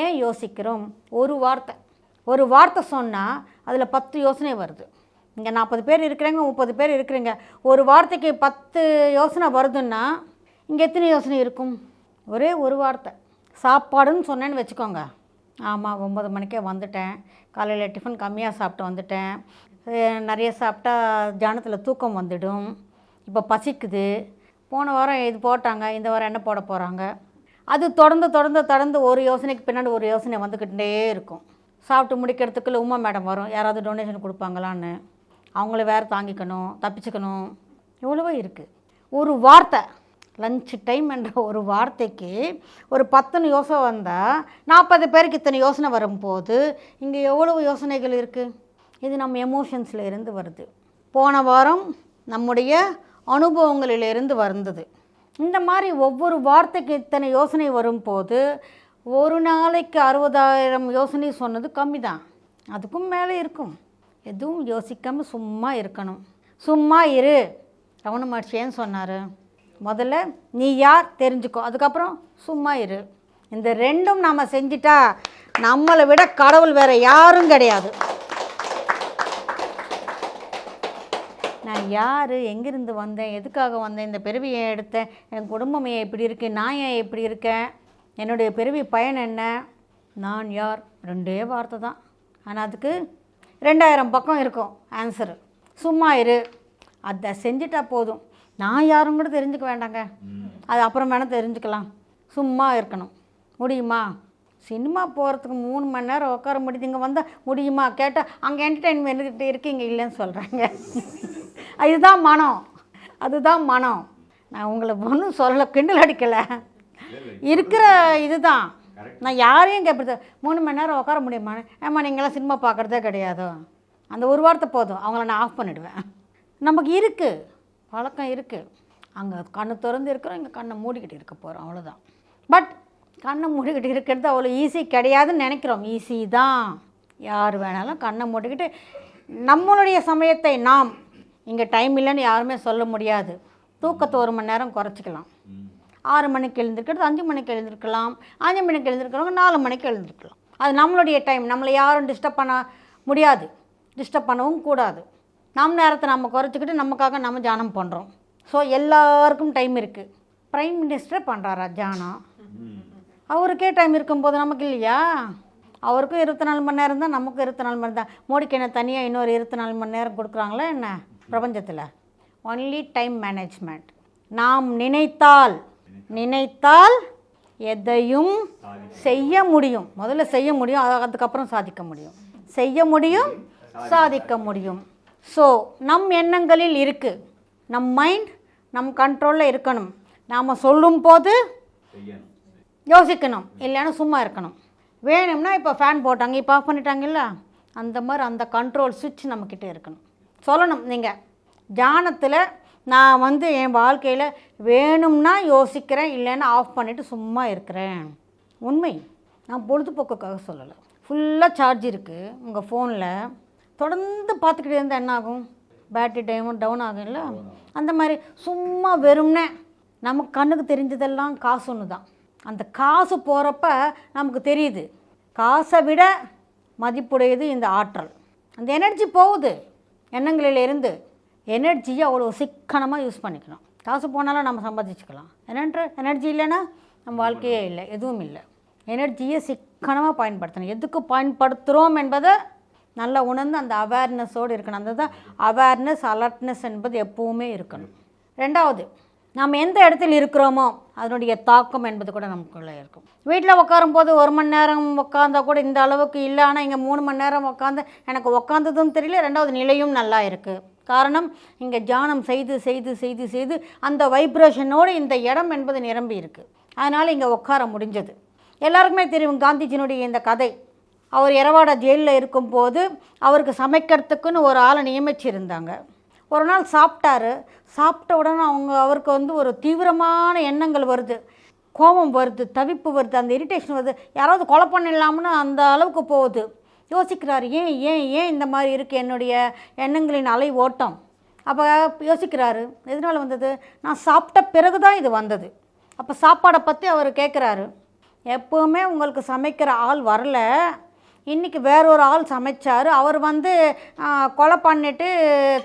ஏன் யோசிக்கிறோம்? ஒரு வார்த்தை. ஒரு வார்த்தை சொன்னால் அதில் பத்து யோசனை வருது. இங்கே நாற்பது பேர் இருக்கிறாங்க முப்பது பேர் இருக்கிறீங்க. ஒரு வார்த்தைக்கு பத்து யோசனை வருதுன்னா இங்கே எத்தனை யோசனை இருக்கும்? ஒரே ஒரு வார்த்தை. சாப்பாடுன்னு சொன்னேன்னு வச்சுக்கோங்க. ஆமாம் ஒம்பது மணிக்கே வந்துட்டேன். காலையில் டிஃபன் கம்மியாக சாப்பிட்டு வந்துட்டேன். நிறைய சாப்பிட்டா ஜானத்தில் தூக்கம் வந்துடும். இப்போ பசிக்குது. போன வாரம் இது போட்டாங்க இந்த வாரம் என்ன போட போகிறாங்க அது தொடர்ந்து தொடர்ந்து தொடர்ந்து ஒரு யோசனைக்கு பின்னாடி ஒரு யோசனை வந்துக்கிட்டே இருக்கும். சாப்பிட்டு முடிக்கிறதுக்குள்ள உமா மேடம் வரும் யாராவது டொனேஷன் கொடுப்பாங்களான்னு. அவங்கள வேறு தாங்கிக்கணும் தப்பிச்சுக்கணும். எவ்வளவோ இருக்குது ஒரு வார்த்தை லஞ்ச் டைம் என்ற ஒரு வார்த்தைக்கு ஒரு பத்துன்னு யோசனை வந்தால் நாற்பது பேருக்கு இத்தனை யோசனை வரும்போது இங்கே எவ்வளவு யோசனைகள் இருக்குது இது நம்ம எமோஷன்ஸில் இருந்து வருது. போன வாரம் நம்முடைய அனுபவங்களிலிருந்து வந்தது. இந்த மாதிரி ஒவ்வொரு வார்த்தைக்கு இத்தனை யோசனை வரும்போது ஒரு நாளைக்கு அறுபதாயிரம் யோசனை சொன்னது கம்மி தான் அதுக்கும் மேலே இருக்கும். எதுவும் யோசிக்காமல் சும்மா இருக்கணும். சும்மா இரு. ரமண ஏன் சொன்னார்? முதல்ல நீ யார் தெரிஞ்சுக்கோ. அதுக்கப்புறம் சும்மா இரு. இந்த ரெண்டும் நாம் செஞ்சிட்டா நம்மளை விட கடவுள் வேறு யாரும் கிடையாது நான் யார்? எங்கேருந்து வந்தேன்? எதுக்காக வந்தேன்? இந்த பிறவி ஏன் எடுத்தேன்? என் குடும்பம் ஏன் இப்படி இருக்கு? நான் ஏன் இப்படி இருக்கேன்? என்னுடைய பிறவி பயன் என்ன? நான் யார்? ரெண்டே வார்த்தை தான். ஆனால் அதுக்கு ரெண்டாயிரம் பக்கம் இருக்கும் ஆன்சரு சும்மா இரு. அதை செஞ்சுட்டா போதும். நான் யாரும் கூட தெரிஞ்சுக்க வேண்டாங்க. அது அப்புறம் வேணால் தெரிஞ்சுக்கலாம். சும்மா இருக்கணும். முடியுமா? சினிமா போகிறதுக்கு மூணு மணி நேரம் உட்கார முடியுது. இங்கே வந்தால் முடியுமா? கேட்டால் அங்கே என்டர்டெயின்மெண்ட் இருக்கீங்க. இல்லைன்னு சொல்கிறாங்க இதுதான் மனம். அதுதான் மனம். நான் உங்களை ஒன்றும் சொல்லலை கிண்டல் அடிக்கலை. இருக்கிற இதுதான். நான் யாரையும் கேட்பது மூணு மணி நேரம் உட்கார முடியுமா? ஏம்மா நீங்களாம் சினிமா பார்க்குறதே கிடையாதோ. அந்த ஒரு வார்த்தை போதும். அவங்கள நான் ஆஃப் பண்ணிடுவேன். நமக்கு இருக்குது பழக்கம் இருக்குது அங்கே கண்ணு திறந்து இருக்கிறோம். இங்கே கண்ணை மூடிக்கிட்டு இருக்க போகிறோம் அவ்வளோதான் பட் கண்ணை மூடிக்கிட்டு இருக்கிறது அவ்வளோ ஈஸி கிடையாதுன்னு நினைக்கிறோம். ஈஸி தான். யார் வேணாலும் கண்ணை மூடிக்கிட்டு நம்மளுடைய சமயத்தை நாம் இங்கே டைம் இல்லைன்னு யாருமே சொல்ல முடியாது. தூக்கத்தை ஒரு மணி நேரம் குறைச்சிக்கலாம். ஆறு மணிக்கு எழுந்திருக்கிறது அஞ்சு மணிக்கு எழுந்திருக்கலாம். அஞ்சு மணிக்கு எழுந்திருக்கிறவங்க நாலு மணிக்கு எழுந்திருக்கலாம். அது நம்மளுடைய டைம் நம்மளை யாரும் டிஸ்டர்ப் பண்ண முடியாது. டிஸ்டர்ப் பண்ணவும் கூடாது. நம் நேரத்தை நம்ம குறைச்சிக்கிட்டு நமக்காக நம்ம தியானம் பண்ணுறோம் ஸோ எல்லாருக்கும் டைம் இருக்குது ப்ரைம் மினிஸ்டரே பண்ணுறாரா தியானம்? அவருக்கே டைம் இருக்கும்போது நமக்கு இல்லையா? அவருக்கும் இருபத்தி நாலு மணி நேரம் தான் நமக்கும் இருபத்தி நாலு மணி தான் மோடிக்கு என்ன தனியாக இன்னொரு இருபத்தி நாலு மணி நேரம் கொடுக்குறாங்களா என்ன? பிரபஞ்சத்தில். ஒன்லி டைம் மேனேஜ்மெண்ட் நாம் நினைத்தால் நினைத்தால் எதையும் செய்ய முடியும். முதல்ல செய்ய முடியும் அதுக்கப்புறம் சாதிக்க முடியும். செய்ய முடியும் சாதிக்க முடியும். ஸோ நம் எண்ணங்களில் இருக்குது நம் மைண்ட் நம் கண்ட்ரோலில் இருக்கணும். நாம் சொல்லும் போது யோசிக்கணும். இல்லைன்னா சும்மா இருக்கணும். வேணும்னா இப்போ ஃபேன் போட்டாங்க இப்போ ஆஃப் பண்ணிட்டாங்கல்ல? அந்த மாதிரி அந்த கண்ட்ரோல் சுவிட்ச் நம்மக்கிட்ட இருக்கணும். சொல்லணும் நீங்கள் தியானத்தில் நான் வந்து என் வாழ்க்கையில் வேணும்னா யோசிக்கிறேன் இல்லைன்னா ஆஃப் பண்ணிவிட்டு சும்மா இருக்கிறேன். உண்மை. நான் பொழுதுபோக்குக்காக சொல்லலை. ஃபுல்லாக சார்ஜ் இருக்குது உங்கள் ஃபோனில் தொடர்ந்து பார்த்துக்கிட்டே இருந்தால் என்ன ஆகும்? பேட்டரி டைமும் டவுன் ஆகும்ல அந்த மாதிரி சும்மா வெறும்னே நமக்கு கண்ணுக்கு தெரிஞ்சதெல்லாம் காசு ஒன்று தான் அந்த காசு போகிறப்ப நமக்கு தெரியுது. காசை விட மதிப்புடையது இந்த ஆற்றல். அந்த எனர்ஜி போகுது. எண்ணங்களிலிருந்து எனர்ஜியை அவ்வளோ சிக்கனமாக யூஸ் பண்ணிக்கணும். காசு போனாலும் நம்ம சம்பாதிச்சுக்கலாம். என்னன்ற எனர்ஜி இல்லைன்னா நம்ம வாழ்க்கையே இல்லை எதுவும் இல்லை. எனர்ஜியை சிக்கனமாக பயன்படுத்தணும். எதுக்கு பயன்படுத்துகிறோம் என்பதை நல்லா உணர்ந்து அந்த அவேர்னஸோடு இருக்கணும். அந்த தான் அவேர்னஸ் அலர்ட்னஸ் என்பது எப்பவுமே இருக்கணும். ரெண்டாவது நாம் எந்த இடத்துல இருக்கிறோமோ அதனுடைய தாக்கம் என்பது கூட நமக்குள்ளே இருக்கும். வீட்டில் உட்காரும்போது ஒரு மணி நேரம் உட்காந்தா கூட இந்த அளவுக்கு இல்லை. ஆனால் இங்கே மூணு மணி நேரம் உட்காந்து எனக்கு உட்காந்ததும் தெரியல ரெண்டாவது நிலையும் நல்லா இருக்குது காரணம் இங்கே தியானம் செய்து செய்து செய்து செய்து அந்த வைப்ரேஷனோடு இந்த இடம் என்பது நிரம்பி இருக்குது அதனால் இங்கே உட்கார முடிஞ்சது. எல்லாருக்குமே தெரியும் காந்திஜியினுடைய இந்த கதை. அவர் எரவாடா ஜெயிலில் இருக்கும்போது அவருக்கு சமைக்கிறதுக்குன்னு ஒரு ஆளை நியமிச்சிருந்தாங்க. ஒரு நாள் சாப்பிட்டாரு. சாப்பிட்ட உடனே அவங்க அவருக்கு வந்து ஒரு தீவிரமான எண்ணங்கள் வருது. கோபம் வருது தவிப்பு வருது அந்த இரிட்டேஷன் வருது. யாராவது கொலை பண்ணிடலாம்னு அந்த அளவுக்கு போகுது. யோசிக்கிறார் ஏன் ஏன் ஏன் இந்த மாதிரி இருக்குது என்னுடைய எண்ணங்களின் அலை ஓட்டம்? அப்போ யோசிக்கிறாரு எதனால் வந்தது? நான் சாப்பிட்ட பிறகு தான் இது வந்தது. அப்போ சாப்பாடை பற்றி அவர் கேட்குறாரு எப்போவுமே உங்களுக்கு சமைக்கிற ஆள் வரல. இன்றைக்கி வேறொரு ஆள் சமைச்சார். அவர் வந்து கொலை பண்ணிட்டு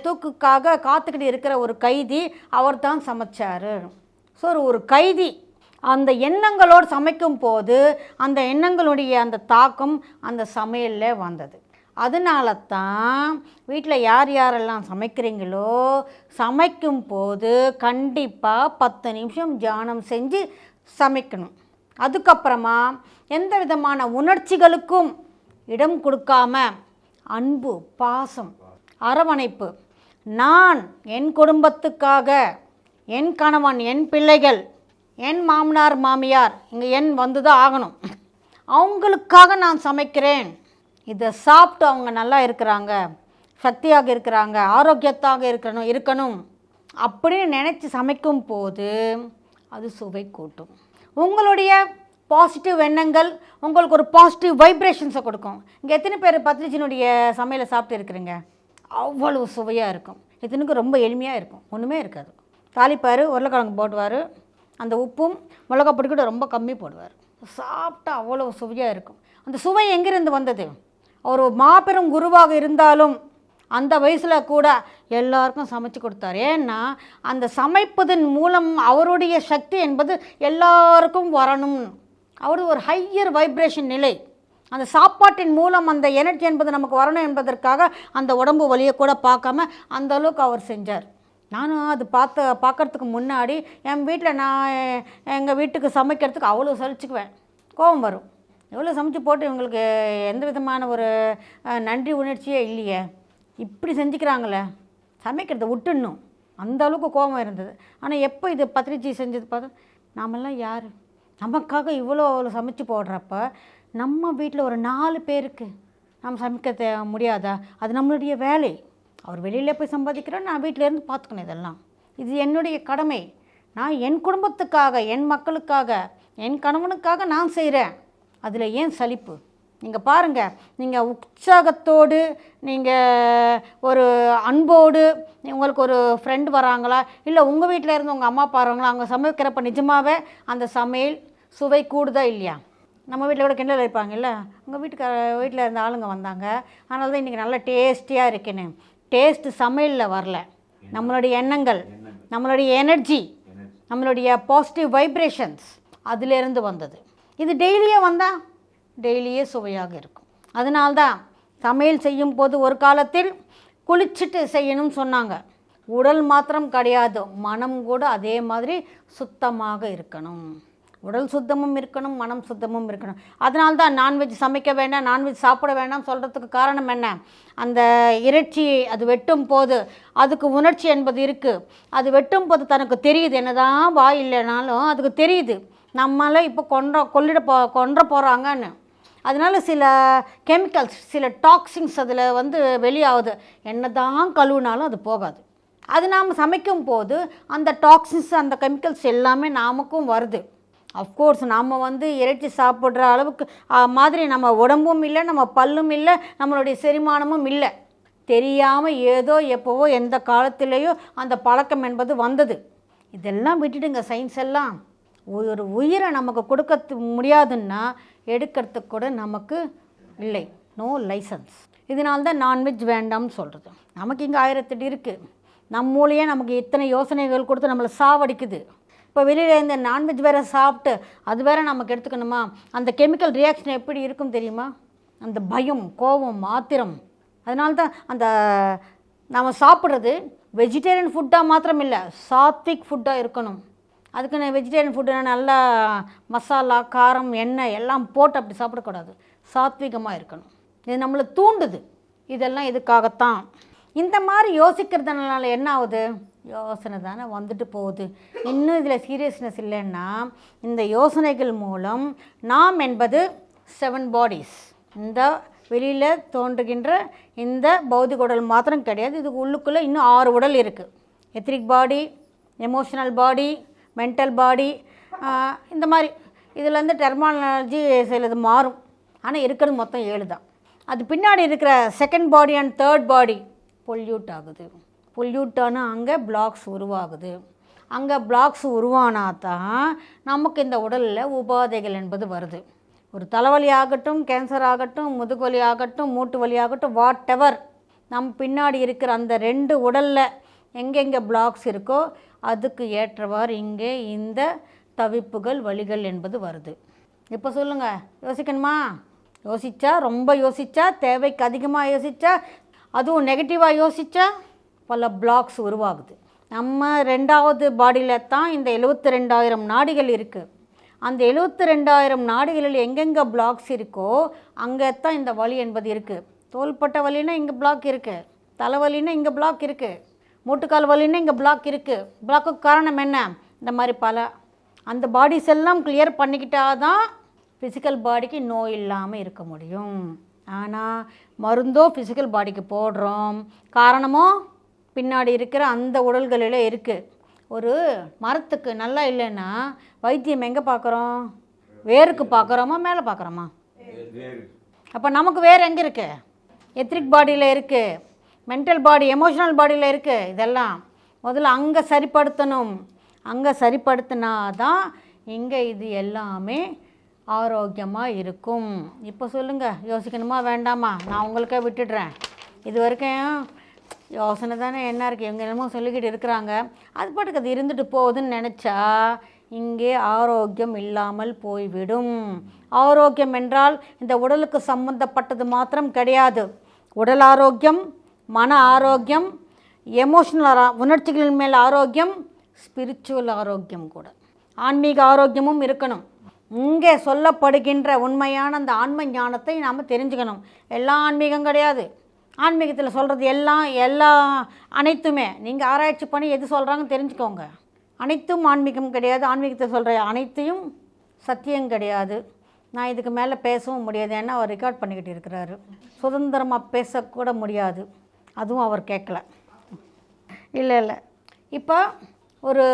தூக்குக்காக காத்துக்கிட்டு இருக்கிற ஒரு கைதி அவர் தான் சமைச்சார். ஸோ ஒரு- ஒரு கைதி அந்த எண்ணங்களோடு சமைக்கும் போது அந்த எண்ணங்களுடைய அந்த தாக்கம் அந்த சமையலில் வந்தது. அதனால தான் வீட்டில் யார் யாரெல்லாம் சமைக்கிறீங்களோ சமைக்கும் போது கண்டிப்பாக பத்து நிமிஷம் தியானம் செஞ்சு சமைக்கணும். அதுக்கப்புறமா எந்த விதமான உணர்ச்சிகளுக்கும் இடம் கொடுக்காம அன்பு பாசம் அரவணைப்பு. நான் என் குடும்பத்துக்காக என் கணவன் என் பிள்ளைகள் என் மாமனார் மாமியார் இங்கே என் வந்து தான் ஆகணும். அவங்களுக்காக நான் சமைக்கிறேன். இதை சாப்பிட்டு அவங்க நல்லா இருக்கிறாங்க சக்தியாக இருக்கிறாங்க ஆரோக்கியத்தாக இருக்கணும் இருக்கணும் அப்படின்னு நினச்சி சமைக்கும் போது அது சுவை கூட்டும். உங்களுடைய பாசிட்டிவ் எண்ணங்கள் உங்களுக்கு ஒரு பாசிட்டிவ் வைப்ரேஷன்ஸை கொடுக்கும். இங்கே எத்தனை பேர் பத்ரிஜினுடைய சமையலை சாப்பிட்டு இருக்கிறீங்க? அவ்வளவு சுவையாக இருக்கும். இத்தனுக்கு ரொம்ப எளிமையாக இருக்கும். ஒன்றுமே இருக்காது. தாளிப்பார் உருளைக்கிழங்கு போடுவார். அந்த உப்பும் மிளகா பொடி கூட ரொம்ப கம்மி போடுவார். சாப்பிட்டா அவ்வளோ சுவையாக இருக்கும். அந்த சுவை எங்கேருந்து வந்தது? அவர் மாபெரும் குருவாக இருந்தாலும் அந்த வயசில் கூட எல்லாருக்கும் சமைச்சு கொடுத்தார். ஏன்னா அந்த சமைப்பதன் மூலம் அவருடைய சக்தி என்பது எல்லாருக்கும் வரணும். அவர் ஒரு ஹையர் வைப்ரேஷன் நிலை. அந்த சாப்பாட்டின் மூலம் அந்த எனர்ஜி என்பது நமக்கு வரணும் என்பதற்காக அந்த உடம்பு வலியை கூட பார்க்காம அந்த அளவுக்கு அவர் செஞ்சார். நானும் அது பார்த்த பார்க்கறதுக்கு முன்னாடி என் வீட்டில் நான் எங்கள் வீட்டுக்கு சமைக்கிறதுக்கு அவ்வளோ சலிச்சுக்குவேன். கோபம் வரும். எவ்வளோ சமைச்சு போட்டு இவங்களுக்கு எந்த விதமான ஒரு நன்றி உணர்ச்சியே இல்லையே. இப்படி செஞ்சுக்கிறாங்களே. சமைக்கிறத விட்டுடணும். அந்த அளவுக்கு கோபம் இருந்தது. ஆனால் எப்போ இது பத்திரிச்சி செஞ்சது பார்த்தா நாமெல்லாம் யார்? நமக்காக இவ்வளோ அவ்வளோ சமைச்சு போடுறப்ப நம்ம வீட்டில் ஒரு நாலு பேருக்கு நம்ம சமைக்க தே முடியாதா? அது நம்மளுடைய வேலை. அவர் வெளியில் போய் சம்பாதிக்கிறோம் நான் வீட்டில் இருந்து பார்த்துக்கணும் இதெல்லாம். இது என்னுடைய கடமை. நான் என் குடும்பத்துக்காக என் மக்களுக்காக என் கணவனுக்காக நான் செய்கிறேன் அதில் ஏன் சலிப்பு? நீங்கள் பாருங்கள் நீங்கள் உற்சாகத்தோடு நீங்கள் ஒரு அன்போடு உங்களுக்கு ஒரு ஃப்ரெண்டு வராங்களா? இல்லை உங்கள் வீட்டில் இருந்து உங்கள் அம்மா பாருங்களா அவங்க சமைக்கிறப்ப நிஜமாகவே அந்த சமையல் சுவை கூடுதா இல்லையா? நம்ம வீட்டில் கூட கிண்டல் வைப்பாங்கல்ல உங்கள் வீட்டுக்கார வீட்டில் இருந்த ஆளுங்க வந்தாங்க. அதனால தான் இன்றைக்கி நல்லா டேஸ்டியாக இருக்குன்னு. டேஸ்ட்டு சமையலில் வரல. நம்மளுடைய எண்ணங்கள் நம்மளுடைய எனர்ஜி நம்மளுடைய பாசிட்டிவ் வைப்ரேஷன்ஸ் அதிலேருந்து வந்தது. இது டெய்லியே வந்தால் டெய்லியே சுவையாக இருக்கும். அதனால்தான் சமையல் செய்யும் போது ஒரு காலத்தில் குளிச்சுட்டு செய்யணும்னு சொன்னாங்க. உடல் மாத்திரம் கிடையாது மனம் கூட அதே மாதிரி சுத்தமாக இருக்கணும். உடல் சுத்தமும் இருக்கணும் மனம் சுத்தமும் இருக்கணும். அதனால தான் நான்வெஜ் சமைக்க வேண்டாம் நான்வெஜ் சாப்பிட வேண்டாம் சொல்கிறதுக்கு காரணம் என்ன? அந்த இறைச்சி அது வெட்டும் போது அதுக்கு உணர்ச்சி என்பது இருக்குது அது வெட்டும் போது தனக்கு தெரியுது என்னதான் வாய் இல்லைனாலும் அதுக்கு தெரியுது. நம்மளே இப்போ கொன்ற கொல்லிட போ கொன்ற போகிறாங்கன்னு அதனால சில கெமிக்கல்ஸ் சில டாக்ஸின்ஸ் அதில் வந்து வெளியாகுது. என்ன தான் கழுவுனாலும் அது போகாது. அது நாம் சமைக்கும் போது அந்த டாக்ஸின்ஸ் அந்த கெமிக்கல்ஸ் எல்லாமே நாமக்கும் வருது. அஃப்கோர்ஸ் நம்ம வந்து இறைச்சி சாப்பிட்ற அளவுக்கு மாதிரி நம்ம உடம்பும் இல்லை நம்ம பல்லும் இல்லை நம்மளுடைய செரிமானமும் இல்லை. தெரியாமல் ஏதோ எப்போவோ எந்த காலத்திலேயோ அந்த பழக்கம் என்பது வந்தது. இதெல்லாம் விட்டுடுங்க சயின்ஸ் எல்லாம். ஒரு உயிரை நமக்கு கொடுக்க முடியாதுன்னா எடுக்கிறதுக்கு கூட நமக்கு இல்லை. நோ லைசன்ஸ் இதனால்தான் நான்வெஜ் வேண்டாம்னு சொல்கிறது நமக்கு இங்கே ஆயிரத்தெட்டு இருக்குது நம்ம மூலையே நமக்கு இத்தனை யோசனைகள் கொடுத்து நம்மளை சாவடிக்குது. இப்போ வெளியில் இந்த நான்வெஜ் வேறு சாப்பிட்டு அது வேறு நமக்கு எடுத்துக்கணுமா? அந்த கெமிக்கல் ரியாக்ஷன் எப்படி இருக்கும் தெரியுமா? அந்த பயம் கோபம் ஆத்திரம். அதனால தான் அந்த நாம் சாப்பிட்றது வெஜிடேரியன் ஃபுட்டாக மாத்திரம் இல்லை சாத்விக் ஃபுட்டாக இருக்கணும். அதுக்குன்னு வெஜிடேரியன் ஃபுட்டு நல்லா மசாலா காரம் எண்ணெய் எல்லாம் போட்டு அப்படி சாப்பிடக்கூடாது. சாத்விகமாக இருக்கணும். இது நம்மளை தூண்டுது. இதெல்லாம் இதுக்காகத்தான். இந்த மாதிரி யோசிக்கிறதுனால என்ன ஆகுது? யோசனை தானே வந்துட்டு போகுது. இன்னும் இதில் சீரியஸ்னஸ் இல்லைன்னா இந்த யோசனைகள் மூலம் நாம் என்பது செவன் பாடிஸ் இந்த வெளியில் தோன்றுகின்ற இந்த பௌதிக உடல் மாத்திரம் கிடையாது. இதுக்கு உள்ளுக்குள்ளே இன்னும் ஆறு உடல் இருக்குது etheric body emotional body mental body இந்த மாதிரி. இதுலேருந்து டெர்மாலஜி சிலது மாறும். ஆனால் இருக்கிறது மொத்தம் ஏழு தான். அது பின்னாடி இருக்கிற second body and third body pollute ஆகுது. பொல்யூட் ஆனால் அங்கே பிளாக்ஸ் உருவாகுது. அங்கே பிளாக்ஸ் உருவானா தான் நமக்கு இந்த உடலில் உபாதைகள் என்பது வருது. ஒரு தலைவலி ஆகட்டும் கேன்சர் ஆகட்டும் முதுகுவலி ஆகட்டும் மூட்டு வலி ஆகட்டும் வாட் எவர் நம் பின்னாடி இருக்கிற அந்த ரெண்டு உடலில் எங்கெங்கே பிளாக்ஸ் இருக்கோ அதுக்கு ஏற்றவாறு இங்கே இந்த தவிப்புகள் வலிகள் என்பது வருது. இப்போ சொல்லுங்கள் யோசிக்கணுமா? யோசிச்சா ரொம்ப யோசிச்சா தேவைக்கு அதிகமாக யோசிச்சா அதுவும் நெகட்டிவாக யோசிச்சா? பல பிளாக்ஸ் உருவாகுது. நம்ம ரெண்டாவது பாடியில் தான் இந்த எழுபத்தி ரெண்டாயிரம் நாடுகள் இருக்குது அந்த எழுபத்தி ரெண்டாயிரம் நாடுகளில் எங்கெங்கே பிளாக்ஸ் இருக்கோ அங்கே தான் இந்த வலி என்பது இருக்குது தோள்பட்ட வலினா இங்கே பிளாக் இருக்குது தலைவலினா இங்கே பிளாக் இருக்குது மூட்டுக்கால் வலின்னா இங்கே பிளாக் இருக்குது பிளாக்குக்கு காரணம் என்ன? இந்த மாதிரி பல. அந்த பாடிஸ் எல்லாம் கிளியர் பண்ணிக்கிட்டா தான் ஃபிசிக்கல் பாடிக்கு நோய் இல்லாமல் இருக்க முடியும். ஆனால் மருந்தோ ஃபிசிக்கல் பாடிக்கு போடுறோம். காரணமோ? பின்னாடி இருக்கிற அந்த உடல்களில் இருக்குது ஒரு மரத்துக்கு நல்லா இல்லைன்னா வைத்தியம் எங்கே பார்க்குறோம் வேருக்கு பார்க்குறோமா மேலே பார்க்குறோமா அப்போ நமக்கு வேறு எங்கே இருக்குது எத்ரிக் பாடியில் இருக்குது மென்டல் பாடி எமோஷனல் பாடியில் இருக்குது இதெல்லாம் முதல்ல அங்கே சரிப்படுத்தணும். அங்கே சரிப்படுத்தினா தான் இங்கே இது எல்லாமே ஆரோக்கியமாக இருக்கும். இப்போ சொல்லுங்கள் யோசிக்கணுமா வேண்டாமா? நான் உங்களுக்கே விட்டுடுறேன். இது வரைக்கும் யோசனை தானே என்ன இருக்குது இவங்க என்னமோ சொல்லிக்கிட்டு இருக்கிறாங்க. அது பாட்டுக்கு அது இருந்துட்டு போகுதுன்னு நினச்சா இங்கே ஆரோக்கியம் இல்லாமல் போய்விடும். ஆரோக்கியம் என்றால் இந்த உடலுக்கு சம்பந்தப்பட்டது மாத்திரம் கிடையாது. உடல் ஆரோக்கியம் மன ஆரோக்கியம் எமோஷனல் உணர்ச்சிகளின் மேல் ஆரோக்கியம் ஸ்பிரிச்சுவல் ஆரோக்கியம் கூட. ஆன்மீக ஆரோக்கியமும் இருக்கணும். இங்கே சொல்லப்படுகின்ற உண்மையான அந்த ஆன்ம ஞானத்தை நாம் தெரிஞ்சுக்கணும். எல்லா ஆன்மீகம் கிடையாது. ஆன்மீகத்தில் சொல்கிறது எல்லாம் எல்லா அனைத்துமே. நீங்கள் ஆராய்ச்சி பண்ணி எது சொல்கிறாங்கன்னு தெரிஞ்சுக்கோங்க. அனைத்தும் ஆன்மீகம் கிடையாது. ஆன்மீகத்தை சொல்கிற அனைத்தையும் சத்தியம் கிடையாது. நான் இதுக்கு மேலே பேசவும் முடியாது. ஏன்னா அவர் ரெக்கார்ட் பண்ணிக்கிட்டு இருக்கிறாரு. சுதந்திரமாக பேசக்கூட முடியாது. அதுவும் அவர் கேட்கல. இல்லை இல்லை. இப்போ ஒரு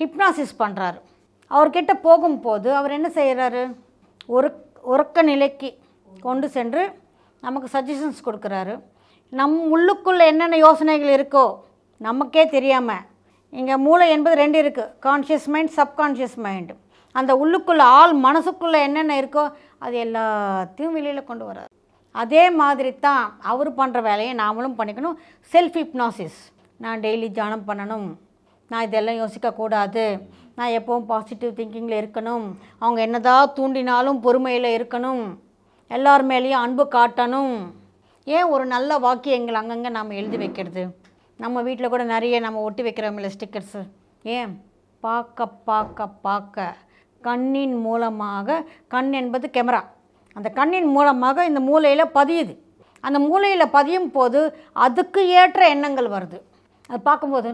ஹிப்னாசிஸ் பண்ணுறாரு அவர்கிட்ட போகும்போது அவர் என்ன செய்கிறாரு ஒரு உறக்க நிலைக்கு கொண்டு சென்று நமக்கு சஜஷன்ஸ் கொடுக்குறாரு. நம் உள்ளுக்குள்ளே என்னென்ன யோசனைகள் இருக்கோ நமக்கே தெரியாமல் இங்கே மூளை என்பது ரெண்டு இருக்குது கான்ஷியஸ் மைண்ட் சப்கான்ஷியஸ் மைண்டு அந்த உள்ளுக்குள்ளே ஆள் மனசுக்குள்ளே என்னென்ன இருக்கோ அது எல்லாத்தையும் வெளியில் கொண்டு வராது அதே மாதிரி தான் அவர் பண்ணுற வேலையை நாமளும் பண்ணிக்கணும். செல்ஃப் ஹிப்னாசிஸ் நான் டெய்லி தியானம் பண்ணணும். நான் இதெல்லாம் யோசிக்கக்கூடாது நான் எப்போவும் பாசிட்டிவ் திங்கிங்கில் இருக்கணும். அவங்க என்னதான் தூண்டினாலும் பொறுமையில் இருக்கணும். எல்லார் மேலேயும் அன்பு காட்டணும். ஏன் ஒரு நல்ல வாக்கியங்கள் அங்கங்கே நாம் எழுதி வைக்கிறது? நம்ம வீட்டில் கூட நிறைய நம்ம ஒட்டி வைக்கிறோம்ல ஸ்டிக்கர்ஸு ஏன்? பார்க்க பார்க்க பார்க்க. கண்ணின் மூலமாக கண் என்பது கேமரா அந்த கண்ணின் மூலமாக இந்த மூளையில் பதியுது. அந்த மூளையில் பதியும் போது அதுக்கு ஏற்ற எண்ணங்கள் வருது. அது பார்க்கும்போது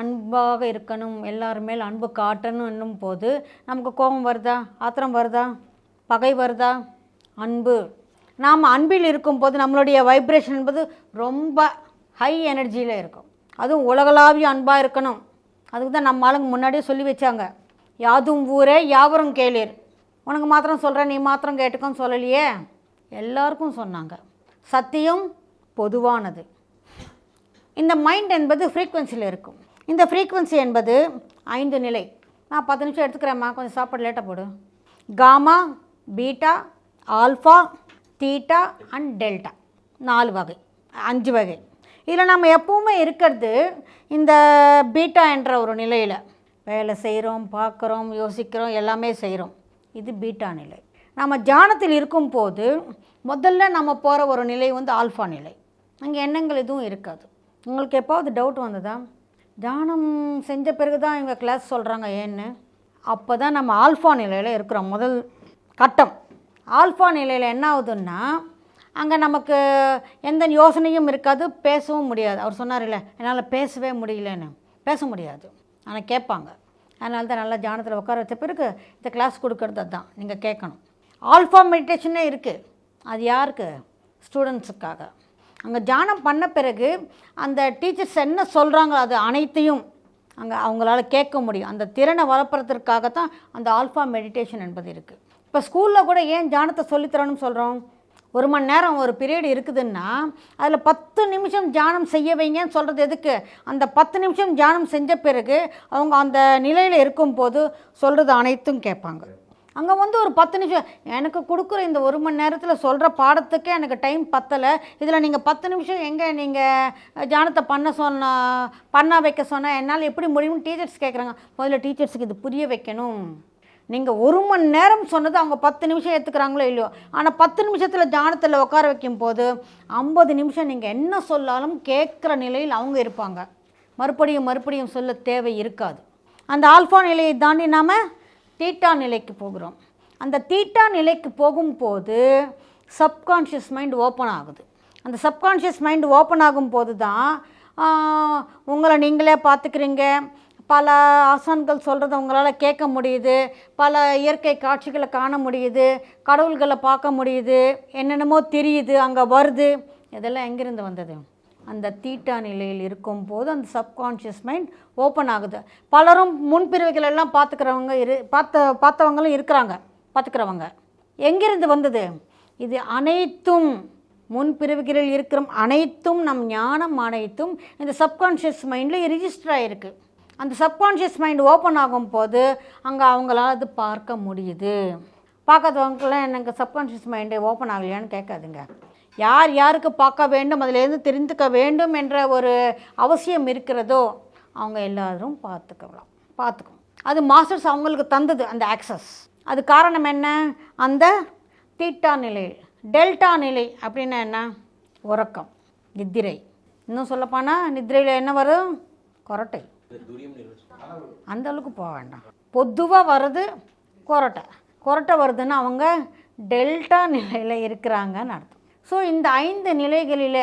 அன்பாக இருக்கணும் எல்லார் மேல் அன்பு காட்டணும் என்னும் போது நமக்கு கோபம் வருதா? ஆத்திரம் வருதா? பகை வருதா? அன்பு. நாம் அன்பில் இருக்கும்போது நம்மளுடைய வைப்ரேஷன் என்பது ரொம்ப ஹை எனர்ஜியில் இருக்கும். அதுவும் உலகளாவிய அன்பாக இருக்கணும். அதுக்கு தான் நம்ம ஆளுங்க முன்னாடியே சொல்லி வச்சாங்க. யாதும் ஊரே யாவரும் கேளீர். உனக்கு மாத்திரம் சொல்கிறேன் நீ மாத்திரம் கேட்டுக்கோன்னு சொல்லலையே? எல்லாருக்கும் சொன்னாங்க. சத்தியம் பொதுவானது. இந்த மைண்ட் என்பது ஃப்ரீக்குவென்சியில் இருக்கும். இந்த ஃப்ரீக்குவென்சி என்பது ஐந்து நிலை. நான் பத்து நிமிஷம் எடுத்துக்கிறேம்மா. கொஞ்சம் சாப்பாடு லேட்டாக போடு. Gamma beta alpha theta and delta. நாலு வகை அஞ்சு வகை. இதில் நம்ம எப்பவுமே இருக்கிறது இந்த பீட்டா என்ற ஒரு நிலையில். வேலை செய்கிறோம் பார்க்குறோம் யோசிக்கிறோம் எல்லாமே செய்கிறோம் இது பீட்டா நிலை. நம்ம தியானத்தில் இருக்கும்போது முதல்ல நம்ம போகிற ஒரு நிலை வந்து ஆல்ஃபா நிலை. அங்கே எண்ணங்கள் எதுவும் இருக்காது. உங்களுக்கு எப்போவது டவுட் வந்ததா? தியானம் செஞ்ச பிறகு தான் இவங்க கிளாஸ் சொல்கிறாங்க ஏன்னு? அப்போ தான் நம்ம ஆல்ஃபா நிலையில் இருக்கிறோம் முதல் கட்டம். ஆல்ஃபா நிலையில் என்ன ஆகுதுன்னா அங்கே நமக்கு எந்த யோசனையும் இருக்காது பேசவும் முடியாது. அவர் சொன்னார் இல்லை என்னால் பேசவே முடியலன்னு. பேச முடியாது. ஆனால் கேட்பாங்க. அதனால தான் நல்லா தியானத்தில் உட்கார வச்ச பிறகு இந்த கிளாஸ் கொடுக்கறது அதுதான் நீங்கள் கேட்கணும். ஆல்ஃபா மெடிடேஷனே இருக்குது அது யாருக்கு? ஸ்டூடெண்ட்ஸுக்காக அங்கே தியானம் பண்ண பிறகு அந்த டீச்சர்ஸ் என்ன சொல்கிறாங்களோ அது அனைத்தையும் அங்கே அவங்களால கேட்க முடியும். அந்த திறனை வளர்ப்புறதுக்காக தான் அந்த ஆல்ஃபா மெடிடேஷன் என்பது இருக்குது இப்போ ஸ்கூலில் கூட ஏன் தியானத்தை சொல்லித்தரணும்னு சொல்கிறோம் ஒரு மணி நேரம் ஒரு பீரியட் இருக்குதுன்னா அதில் பத்து நிமிஷம் தியானம் செய்ய வைங்கன்னு சொல்கிறது எதுக்கு? அந்த பத்து நிமிஷம் தியானம் செஞ்ச பிறகு அவங்க அந்த நிலையில் இருக்கும்போது சொல்கிறது அனைத்தும் கேட்பாங்க. அங்கே வந்து ஒரு பத்து நிமிஷம் எனக்கு கொடுக்குற இந்த ஒரு மணி நேரத்தில் சொல்கிற பாடத்துக்கே எனக்கு டைம் பத்தலை. இதில் நீங்கள் பத்து நிமிஷம் எங்கே நீங்கள் தியானத்தை பண்ண சொன்ன பண்ண வைக்க சொன்னால் என்னால் எப்படி முடியும்னு டீச்சர்ஸ் கேட்குறாங்க முதல்ல டீச்சர்ஸுக்கு இது புரிய வைக்கணும். நீங்கள் ஒரு மணி நேரம் சொன்னது அவங்க பத்து நிமிஷம் ஏற்றுக்கிறாங்களோ இல்லையோ ஆனால் பத்து நிமிஷத்தில் தியானத்தில் உட்கார வைக்கும் போது ஐம்பது நிமிஷம் நீங்கள் என்ன சொல்லாலும் கேட்குற நிலையில் அவங்க இருப்பாங்க. மறுபடியும் மறுபடியும் சொல்ல தேவை இருக்காது. அந்த ஆல்ஃபா நிலையை தாண்டி நாம் தீட்டா நிலைக்கு போகிறோம். அந்த தீட்டா நிலைக்கு போகும்போது சப்கான்ஷியஸ் மைண்ட் ஓப்பன் ஆகுது. அந்த சப்கான்ஷியஸ் மைண்ட் ஓப்பன் ஆகும்போது தான் உங்களை நீங்களே பார்த்துக்கிறீங்க. பல ஆசான்கள் சொல்கிறத உங்களால் கேட்க முடியுது. பல இயற்கை காட்சிகளை காண முடியுது. கடவுள்களை பார்க்க முடியுது. என்னென்னமோ தெரியுது. அங்கே வருது. இதெல்லாம் எங்கேருந்து வந்தது? அந்த தீட்டா நிலையில் இருக்கும்போது அந்த சப்கான்ஷியஸ் மைண்ட் ஓப்பன் ஆகுது. பலரும் முன்பிரிவுகள் எல்லாம் பார்த்துக்கிறவங்க இரு பார்த்த பார்த்தவங்களும் இருக்கிறாங்க. பார்த்துக்கிறவங்க. எங்கிருந்து வந்தது? இது அனைத்தும் முன்பிரிவுகளில் இருக்கிற அனைத்தும் நம் ஞானம் அனைத்தும் இந்த சப்கான்ஷியஸ் மைண்டில் ரிஜிஸ்டர் ஆகிருக்கு அந்த சப்கான்ஷியஸ் மைண்ட் ஓப்பன் ஆகும்போது அங்கே அவங்களால அது பார்க்க முடியுது. பார்க்காதவங்களாம் எனக்கு சப்கான்ஷியஸ் மைண்டு ஓப்பன் ஆகலையான்னு கேட்காதுங்க. யார் யாருக்கு பார்க்க வேண்டும் அதிலேருந்து தெரிந்துக்க வேண்டும் என்ற ஒரு அவசியம் இருக்கிறதோ அவங்க எல்லாரும் பார்த்துக்கலாம். பார்த்துக்கும் அது மாஸ்டர்ஸ் அவங்களுக்கு தந்தது அந்த ஆக்சஸ் அது காரணம் என்ன? அந்த தீட்டா நிலை டெல்டா நிலை அப்படின்னா என்ன? உறக்கம் நித்திரை இன்னும் சொல்லப்போனால் நித்திரையில் என்ன வரும்? கொரட்டை. அந்த அளவுக்கு போக வேண்டாம். பொதுவாக வர்றது கொரட்டை. கொரட்டை வருதுன்னா அவங்க டெல்டா நிலையில் இருக்கிறாங்கன்னு அர்த்தம். ஸோ இந்த ஐந்து நிலைகளில்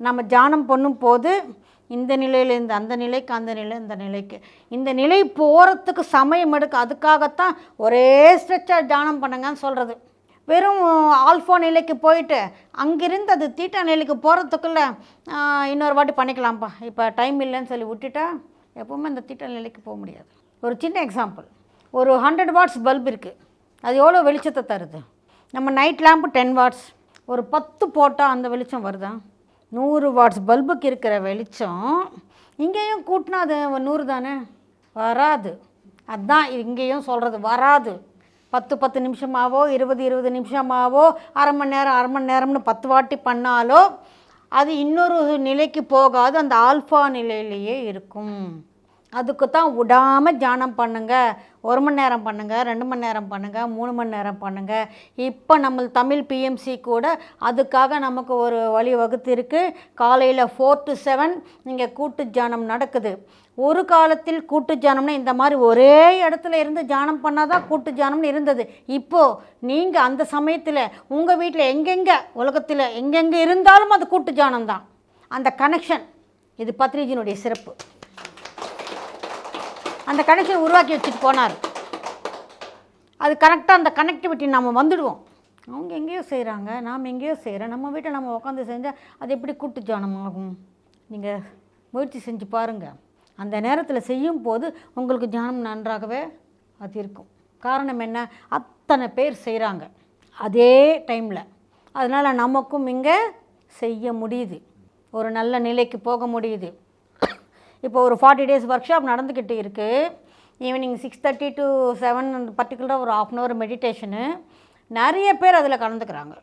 நம்ம தியானம் பண்ணும் போது இந்த நிலையிலேருந்து அந்த நிலைக்கு அந்த நிலை இந்த நிலைக்கு இந்த நிலை போகிறதுக்கு சமயம் எடுக்க அதுக்காகத்தான் ஒரே ஸ்ட்ரெச்சாக தியானம் பண்ணுங்கன்னு சொல்கிறது வெறும் ஆல்ஃபா நிலைக்கு போயிட்டு அங்கிருந்து அது தீட்டா நிலைக்கு போகிறதுக்குள்ளே இன்னொரு வாட்டி பண்ணிக்கலாம்ப்பா. இப்போ டைம் இல்லைன்னு சொல்லி விட்டுட்டா எப்போவுமே அந்த திட்ட நிலைக்கு போக முடியாது. ஒரு சின்ன எக்ஸாம்பிள் ஒரு ஹண்ட்ரட் வாட்ஸ் பல்ப் இருக்குது அது எவ்வளோ வெளிச்சத்தை தருது? நம்ம நைட் லேம்பு டென் வாட்ஸ் ஒரு பத்து போட்டால் அந்த வெளிச்சம் வருதா? நூறு வாட்ஸ் பல்புக்கு இருக்கிற வெளிச்சம் இங்கேயும் கூட்டினா அது நூறு தானே? வராது. அதுதான் இங்கேயும் சொல்கிறது வராது. பத்து பத்து நிமிஷமாவோ இருபது இருபது நிமிஷமாவோ அரை மணி நேரம் அரை மணி நேரம்னு பத்து வாட்டி பண்ணாலோ அது இன்னொரு நிலைக்கு போகாது அந்த ஆல்ஃபா நிலையிலேயே இருக்கும். அதுக்கு தான் விடாமல் தியானம் பண்ணுங்கள் ஒரு மணி நேரம் பண்ணுங்கள் ரெண்டு மணி நேரம் பண்ணுங்கள் மூணு மணி நேரம் பண்ணுங்கள் இப்போ நம்ம தமிழ் பிஎம்சி கூட அதுக்காக நமக்கு ஒரு வழி வகுத்து இருக்குது காலையில் ஃபோர் டு செவன் இங்கே கூட்டு தியானம் நடக்குது. ஒரு காலத்தில் கூட்டு ஜானம்னு இந்த மாதிரி ஒரே இடத்துல இருந்து ஜானம் பண்ணால் தான் கூட்டு ஜானம்னு இருந்தது. இப்போது நீங்கள் அந்த சமயத்தில் உங்கள் வீட்டில் எங்கெங்கே உலகத்தில் எங்கெங்கே இருந்தாலும் அது கூட்டு ஜானம் தான் அந்த கனெக்ஷன் இது பத்ரிஜினுடைய சிறப்பு. அந்த கனெக்ஷன் உருவாக்கி வச்சுட்டு போனார். அது கரெக்டாக அந்த கனெக்டிவிட்டி நம்ம வந்துடுவோம். அவங்க எங்கேயோ செய்கிறாங்க நாம் எங்கேயோ செய்கிறோம் நம்ம வீட்டை நம்ம உட்காந்து செஞ்சால் அது எப்படி கூட்டு ஜானம் ஆகும் நீங்கள் முயற்சி செஞ்சு பாருங்கள் அந்த நேரத்தில் செய்யும் போது உங்களுக்கு தியானம் நன்றாகவே அது இருக்கும் காரணம் என்ன? அத்தனை பேர் செய்கிறாங்க அதே டைமில் அதனால் நமக்கும் இங்கே செய்ய முடியுது. ஒரு நல்ல நிலைக்கு போக முடியுது. இப்போ ஒரு ஃபார்ட்டி டேஸ் ஒர்க் ஷாப் நடந்துக்கிட்டு இருக்குது evening six thirty to seven பர்டிகுலராக ஒரு ஆஃப் அன் ஹவர் மெடிடேஷனு நிறைய பேர் அதில் கலந்துக்கிறாங்க.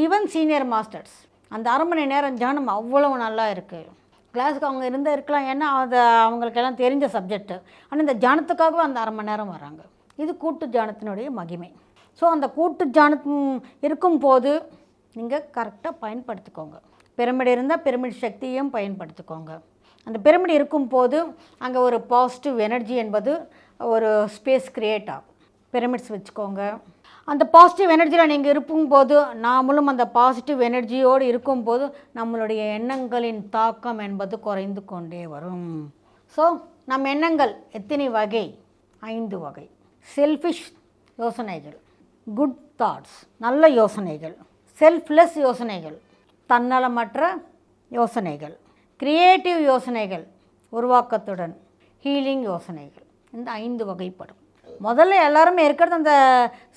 ஈவன் சீனியர் மாஸ்டர்ஸ் அந்த அரை மணி நேரம் தியானம் அவ்வளவு நல்லா இருக்குது கிளாஸுக்கு அவங்க இருந்தால் இருக்கலாம். ஏன்னா அது அவங்களுக்கெல்லாம் தெரிஞ்ச சப்ஜெக்ட்டு ஆனால் இந்த ஜானத்துக்காகவும் அந்த அரை மணி நேரம் வராங்க. இது கூட்டு ஜானத்தினுடைய மகிமை. ஸோ அந்த கூட்டு தியானம் இருக்கும்போது நீங்கள் கரெக்டாக பயன்படுத்திக்கோங்க. பிரமிடு இருந்தால் பிரமிட் சக்தியும் பயன்படுத்திக்கோங்க. அந்த பிரமிட் இருக்கும்போது அங்கே ஒரு பாசிட்டிவ் எனர்ஜி என்பது ஒரு ஸ்பேஸ் க்ரியேட் ஆகும். பிரமிட்ஸ் வச்சுக்கோங்க. அந்த பாசிட்டிவ் எனர்ஜியில் நீங்கள் இருக்கும்போது நாமளும் அந்த பாசிட்டிவ் எனர்ஜியோடு இருக்கும்போது நம்மளுடைய எண்ணங்களின் தாக்கம் என்பது குறைந்து கொண்டே வரும். ஸோ நம் எண்ணங்கள் எத்தனை வகை? ஐந்து வகை. செல்ஃபிஷ் யோசனைகள். குட் தாட்ஸ் நல்ல யோசனைகள். செல்ஃப்லெஸ் யோசனைகள். தன்னலமற்ற யோசனைகள். கிரியேட்டிவ் யோசனைகள். உருவாக்கத்துடன் ஹீலிங் யோசனைகள். இந்த ஐந்து வகைப்படும். முதல்ல எல்லாருமே இருக்கிறது அந்த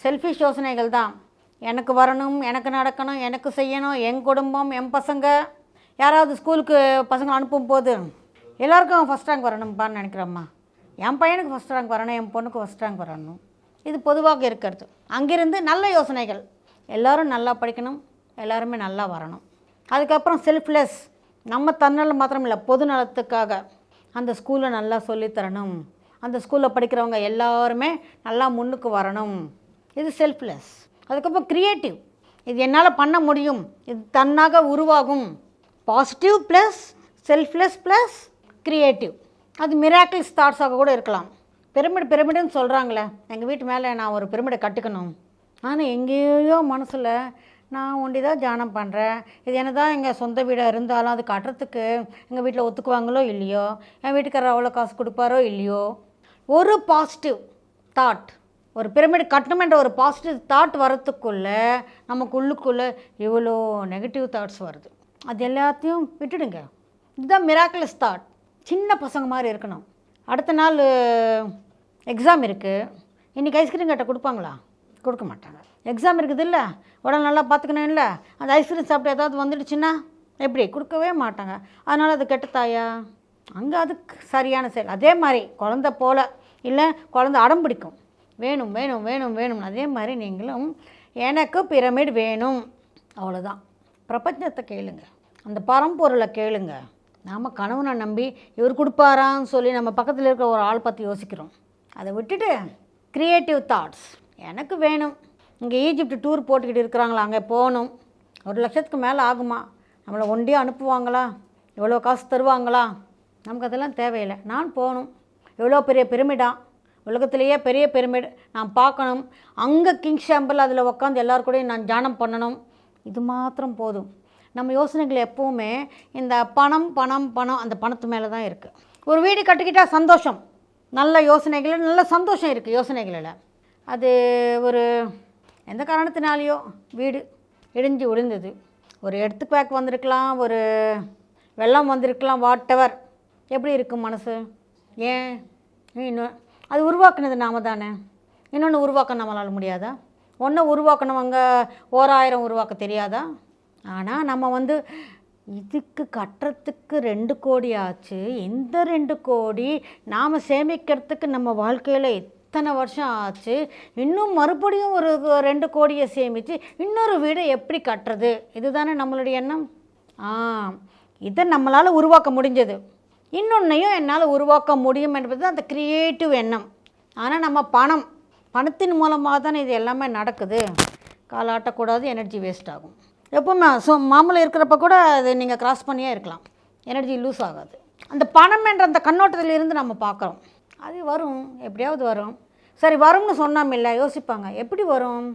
செல்ஃபிஷ் யோசனைகள் தான். எனக்கு வரணும் எனக்கு நடக்கணும் எனக்கு செய்யணும் என் குடும்பம் என் பசங்க. யாராவது ஸ்கூலுக்கு பசங்களை அனுப்பும் போது எல்லாருக்கும் ஃபஸ்ட் ரேங்க் வரணும்ப்பான்னு நினைக்கிறேம்மா. என் பையனுக்கு ஃபஸ்ட் ரேங்க் வரணும் என் பொண்ணுக்கு ஃபஸ்ட் ரேங்க் வரணும். இது பொதுவாக இருக்கிறது. அங்கிருந்து நல்ல யோசனைகள். எல்லோரும் நல்லா படிக்கணும் எல்லாருமே நல்லா வரணும். அதுக்கப்புறம் செல்ஃப்லெஸ் நம்ம தன்னலம் மாத்திரம் இல்லை பொது நலத்துக்காக அந்த ஸ்கூலை நல்லா சொல்லித் தரணும். அந்த ஸ்கூலில் படிக்கிறவங்க எல்லாருமே நல்லா முன்னுக்கு வரணும். இது செல்ஃப்லெஸ் அதுக்கப்புறம் க்ரியேட்டிவ் இது என்னால் பண்ண முடியும். இது தன்னாக உருவாகும். Positive plus selfless plus creative அது மிராக்கிள்ஸ் தாட்ஸாக கூட இருக்கலாம். பிரமிடு பிரமிடுன்னு சொல்கிறாங்களே எங்கள் வீட்டு மேலே நான் ஒரு பிரமிடை கட்டுக்கணும். ஆனால் எங்கேயோ மனசில் நான் ஒண்டி தான் தியானம் பண்ணுறேன் இது என்ன தான் எங்கள் சொந்த வீடாக இருந்தாலும் அது கட்டுறதுக்கு எங்கள் வீட்டில் ஒத்துக்குவாங்களோ இல்லையோ? என் வீட்டுக்காரர் அவ்வளோ காசு கொடுப்பாரோ இல்லையோ? ஒரு பாசிட்டிவ் தாட் ஒரு பிரமிட் கட்டணுமென்ற ஒரு பாசிட்டிவ் தாட் வரத்துக்குள்ளே நமக்கு உள்ளுக்குள்ளே இவ்வளோ நெகட்டிவ் தாட்ஸ் வருது. அது எல்லாத்தையும் விட்டுடுங்க. இதுதான் மிராக்குலஸ் தாட் சின்ன பசங்க மாதிரி இருக்கணும். அடுத்த நாள் எக்ஸாம் இருக்குது இன்றைக்கி ஐஸ்கிரீம் கட்ட கொடுப்பாங்களா? கொடுக்க மாட்டாங்க எக்ஸாம் இருக்குது இல்லை உடல் நல்லா பார்த்துக்கணும் இல்லை அந்த ஐஸ்கிரீம் சாப்பிட்டு ஏதாவது வந்துடுச்சுன்னா எப்படி? கொடுக்கவே மாட்டாங்க. அதனால் அது கெட்டத்தாயா அங்கே அதுக்கு சரியான செயல். அதே மாதிரி குழந்த போல் இல்லை குழந்த அடம் பிடிக்கும். வேணும் வேணும் வேணும் வேணும். அதே மாதிரி நீங்களும் எனக்கு பிரமிட் வேணும். அவ்வளோதான் பிரபஞ்சத்தை கேளுங்க. அந்த பரம்பொருளை கேளுங்க. நாம் கணவனை நம்பி இவர் கொடுப்பாரான்னு சொல்லி நம்ம பக்கத்தில் இருக்கிற ஒரு ஆள் பற்றி யோசிக்கிறோம். அதை விட்டுட்டு க்ரியேட்டிவ் தாட்ஸ் எனக்கு வேணும். இங்கே ஈஜிப்ட் டூர் போட்டுக்கிட்டு இருக்கிறாங்களா? அங்கே போகணும். ஒரு லட்சத்துக்கு மேலே ஆகுமா? நம்மளை ஒண்டியாக அனுப்புவாங்களா? எவ்வளோ காசு தருவாங்களா? நமக்கு அதெல்லாம் தேவையில்லை. நான் போகணும். எவ்வளோ பெரிய பிரமிடா? உலகத்திலேயே பெரிய பிரமிட். நான் பார்க்கணும். அங்கே கிங் ஷாம்பிள் அதில் உட்காந்து எல்லார் கூடயும் நான் தியானம் பண்ணணும். இது மாத்திரம் போதும். நம்ம யோசனைகள் எப்போவுமே இந்த பணம் பணம் பணம் அந்த பணத்து மேலே தான் இருக்குது ஒரு வீடு கட்டிக்கிட்டால் சந்தோஷம். நல்ல யோசனைகள் நல்ல சந்தோஷம் இருக்குது யோசனைகளில். அது ஒரு எந்த காரணத்தினாலேயோ வீடு இடிஞ்சு விழுந்தது. ஒரு எடுத்து பேக் வந்திருக்கலாம் ஒரு வெள்ளம் வந்திருக்கலாம் வாட்டவர் எப்படி இருக்கும் மனசு? ஏன்? இன்னும் அது உருவாக்குனது நாம தானே. இன்னொன்று உருவாக்க நம்மளால் முடியாதா? ஒன்றை உருவாக்கணவங்க ஓராயிரம் உருவாக்க தெரியாதா? ஆனால் நம்ம வந்து இதுக்கு கட்டுறதுக்கு ரெண்டு கோடி ஆச்சு. இந்த ரெண்டு கோடி நாம் சேமிக்கிறதுக்கு நம்ம வாழ்க்கையில் அத்தனை வருஷம் ஆச்சு. இன்னும் மறுபடியும் ஒரு ரெண்டு கோடியை சேமித்து இன்னொரு வீடை எப்படி கட்டுறது? இதுதானே நம்மளுடைய எண்ணம்? ஆ இதை நம்மளால் உருவாக்க முடிஞ்சது. இன்னொன்னையும் என்னால் உருவாக்க முடியும் என்பது அந்த க்ரியேட்டிவ் எண்ணம். ஆனால் நம்ம பணம் பணத்தின் மூலமாக தானே இது எல்லாமே நடக்குது. காலாட்டக்கூடாது எனர்ஜி வேஸ்ட் ஆகும். எப்பவுமே ஸோ மாமூலம் இருக்கிறப்ப கூட அது நீங்கள் கிராஸ் பண்ணியே இருக்கலாம். எனர்ஜி லூஸ் ஆகாது. அந்த பணம் என்ற அந்த கண்ணோட்டத்தில் இருந்து நம்ம பார்க்குறோம். அது வரும். எப்படியாவது வரும். சரி வரும்னு சொன்னாமில்ல யோசிப்பாங்க. எப்படி வரும்?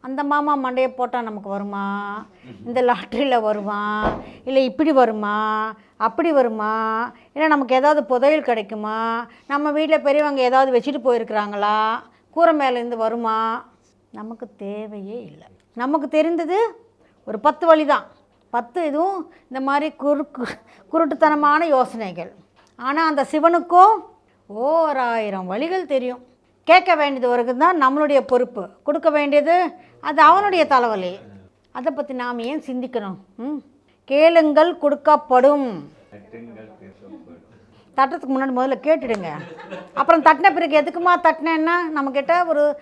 அந்த மாமா மண்டையை போட்டால் நமக்கு வருமா? இந்த லாட்ரியில் வருமா? இல்லை இப்படி வருமா? அப்படி வருமா? இல்லை நமக்கு ஏதாவது புதையல் கிடைக்குமா? நம்ம வீட்டில் பெரியவங்க ஏதாவது வச்சுட்டு போயிருக்கிறாங்களா? கூரை மேலேருந்து வருமா? நமக்கு தேவையே இல்லை. நமக்கு தெரிந்தது ஒரு பத்து வழி தான் பத்து இதுவும் இந்த மாதிரி குறுக்கு குருட்டுத்தனமான யோசனைகள். ஆனால் அந்த சிவனுக்கோ ஓராயிரம் வழிகள் தெரியும். கேட்க வேண்டியது வரைக்கும் தான் நம்மளுடைய பொறுப்பு. கொடுக்க வேண்டியது அது அவனுடைய தலைவலி. அதை பற்றி நாம் ஏன் சிந்திக்கணும்? ம்? கேளுங்கள் கொடுக்கப்படும். தட்டுறதுக்கு முன்னாடி முதல்ல கேட்டுடுங்க. அப்புறம் தட்டின பிறகு எதுக்குமா தட்டினேன்னா நம்மக்கிட்ட ஒரு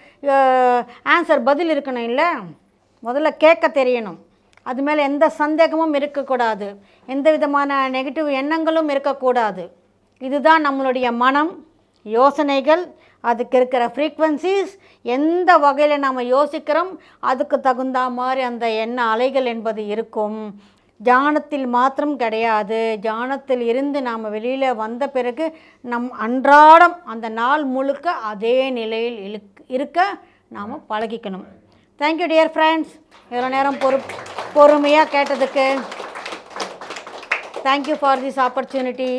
ஆன்சர் பதில் இருக்கணும் இல்லை? முதல்ல கேட்க தெரியணும். அது மேலே எந்த சந்தேகமும் இருக்கக்கூடாது. எந்த விதமான நெகட்டிவ் எண்ணங்களும் இருக்கக்கூடாது. இதுதான் நம்மளுடைய மனம். யோசனைகள் அதுக்கு இருக்கிற ஃப்ரீக்வன்சிஸ் எந்த வகையில் நாம் யோசிக்கிறோம் அதுக்கு தகுந்த மாதிரி அந்த எண்ண அலைகள் என்பது இருக்கும். ஜானத்தில் மாத்திரம் கிடையாது. ஜானத்தில் இருந்து நாம் வெளியில் வந்த பிறகு நம் அன்றாடம் அந்த நாள் முழுக்க அதே நிலையில் இழுக் இருக்க நாம் பழகிக்கணும். தேங்க்யூ டியர் ஃப்ரெண்ட்ஸ் இவ்வளோ நேரம் பொறு பொறுமையாக கேட்டதுக்கு தேங்க்யூ ஃபார் திஸ் ஆப்பர்ச்சுனிட்டி